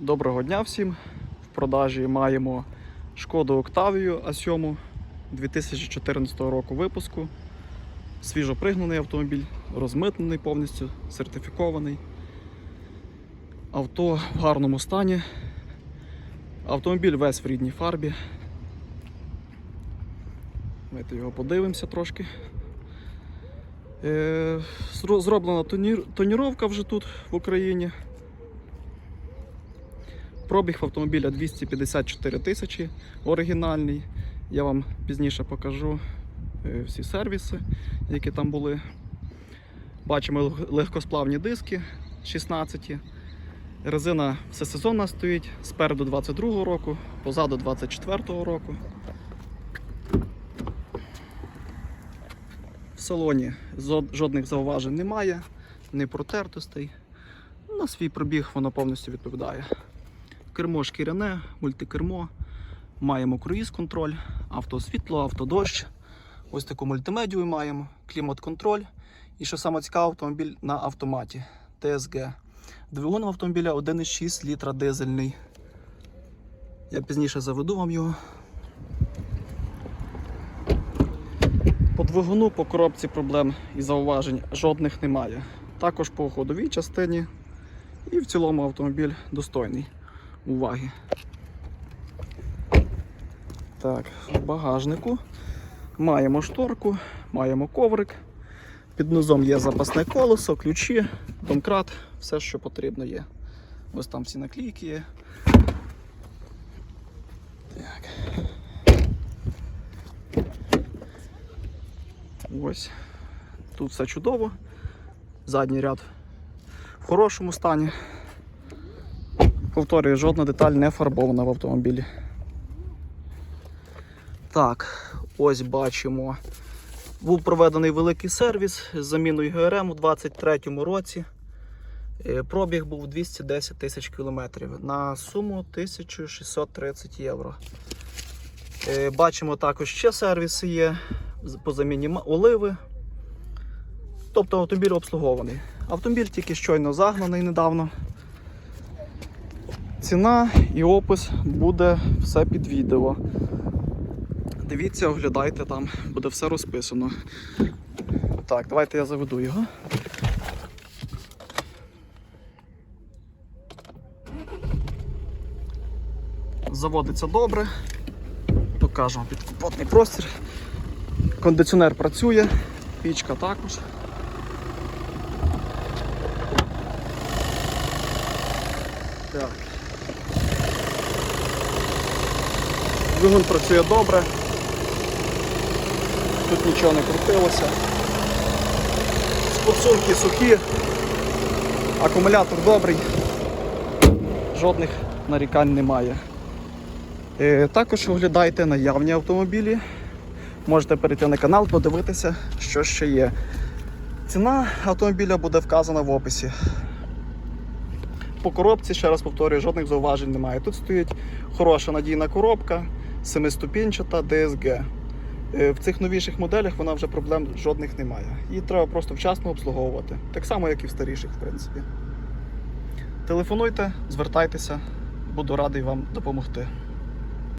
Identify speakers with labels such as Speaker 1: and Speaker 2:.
Speaker 1: Доброго дня всім. В продажі маємо шкоду Октавію А7 2014 року випуску. Свіжо пригнаний автомобіль, розмитнений повністю, сертифікований. Авто в гарному стані. Автомобіль весь в рідній фарбі. Давайте його подивимося трошки. Е, Зроблена тоніровка вже тут в Україні. Пробіг автомобіля 254 тисячі оригінальний. Я вам пізніше покажу е, всі сервіси, які там були. Бачимо легкосплавні диски 16. Резина всесезонна стоїть спереду 22 року, позаду 24 року. В салоні жодних зауважень немає, не протертостей. На свій пробіг воно повністю відповідає. Кермо шкіряне, мультикермо. Маємо круїз-контроль, автосвітло, автодощ. Ось таку мультимедію маємо, клімат-контроль. І що саме цікаве, автомобіль на автоматі TSG. Двигун автомобіля 1,6 літра дизельний. Я пізніше заведу вам його. По двигуну, по коробці проблем і зауважень жодних немає. Також по ходовій частині і в цілому автомобіль достойний уваги. Так, в багажнику маємо шторку, маємо коврик. Під низом є запасне колесо, ключі, домкрат, все, що потрібно є. Ось там всі наклейки є. Так. Ось. Тут все чудово. Задній ряд в хорошому стані. Повторюю, жодна деталь не фарбована в автомобілі. Так, ось бачимо. Був проведений великий сервіс з заміною ГРМ у 2023 році. Е, Пробіг був 210 тисяч кілометрів на суму 1630 євро. Е, Бачимо також ще сервіси є по заміні оливи. Тобто автомобіль обслугований. Автомобіль тільки щойно загнаний недавно. Ціна і опис буде все під відео. Дивіться, оглядайте там, буде все розписано. Так, давайте я заведу його. Заводиться добре. Покажемо підкапотний простір. Кондиціонер працює, пічка також. Так. Двигун працює добре. Тут нічого не крутилося. Спорсунки сухі, акумулятор добрий, жодних нарікань немає. Е, Також оглядайте наявні автомобілі. Можете перейти на канал, подивитися, що ще є. Ціна автомобіля буде вказана в описі. По коробці, ще раз повторюю, жодних зауважень немає. Тут стоїть хороша надійна коробка, семиступінчата DSG. Е, В цих новіших моделях вона вже проблем жодних немає. Її треба просто вчасно обслуговувати. Так само, як і в старіших, в принципі. Телефонуйте, звертайтеся, буду радий вам допомогти.